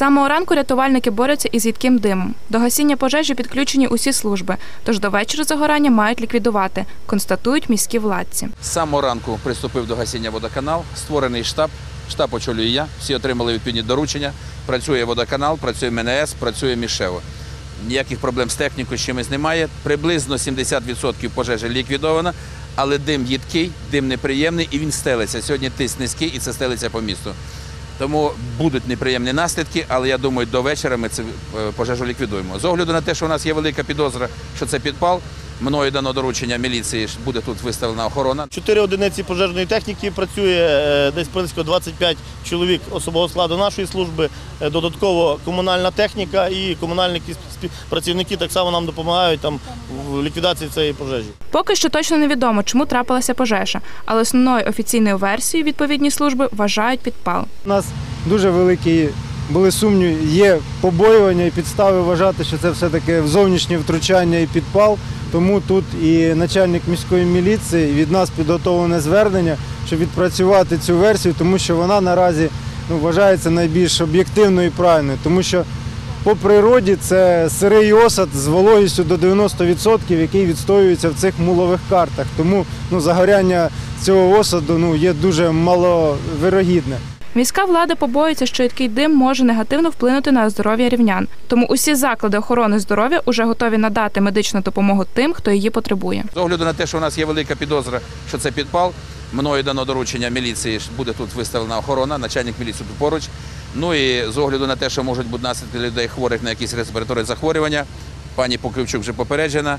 самого ранку рятувальники борються із їдким димом. До гасіння пожежі підключені усі служби, тож до вечора загорання мають ліквідувати, констатують міські владці. З самого ранку приступив до гасіння водоканал, створений штаб. Штаб очолюю я. Всі отримали відповідні доручення. Працює водоканал, працює МНС, працює мішево. Ніяких проблем з технікою з чимось немає. Приблизно 70% пожежі ліквідовано, але дим їдкий, дим неприємний і він стелиться. Сьогодні тиск низький і це стелиться по місту. Тому будуть неприємні наслідки, але я думаю, до вечора ми цю е, пожежу ліквідуємо. З огляду на те, що у нас є велика підозра, що це підпал, мною дано доручення міліції, що буде тут виставлена охорона. Чотири одиниці пожежної техніки працює е, десь близько 25 чоловік особового складу нашої служби. Е, Додатково комунальна техніка і комунальні працівники так само нам допомагають там в ліквідації цієї пожежі. Поки що точно невідомо, чому трапилася пожежа, але основною офіційною версією відповідні служби вважають підпал. У нас дуже великі були сумніви, є побоювання і підстави вважати, що це все-таки зовнішнє втручання і підпал. Тому тут і начальник міської міліції від нас підготовлене звернення, щоб відпрацювати цю версію, тому що вона наразі ну, вважається найбільш об'єктивною і правильною, тому що по природі це сирий осад з вологістю до 90%, який відстоюється в цих мулових картах. Тому ну, загоряння цього осаду ну, є дуже маловирогідне. Міська влада побоюється, що їдкий дим може негативно вплинути на здоров'я рівнян. Тому усі заклади охорони здоров'я уже готові надати медичну допомогу тим, хто її потребує. З огляду на те, що у нас є велика підозра, що це підпал, мною дано доручення міліції, що буде тут виставлена охорона, начальник міліції тут поруч. Ну і з огляду на те, що можуть бути наслідки людей хворих на якісь респіраторні захворювання, пані Покривчук вже попереджена.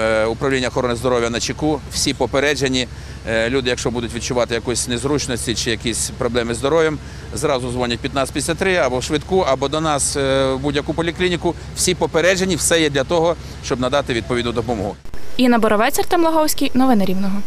Е, Управління охорони здоров'я на чеку, всі попереджені. Е, Люди, якщо будуть відчувати якісь незручності чи якісь проблеми з здоров'ям, зразу дзвонять 1553 або швидку, або до нас е, в будь-яку поліклініку. Всі попереджені, все є для того, щоб надати відповідну допомогу. Інна Боровець, Артем Лаговський. Новини Рівного.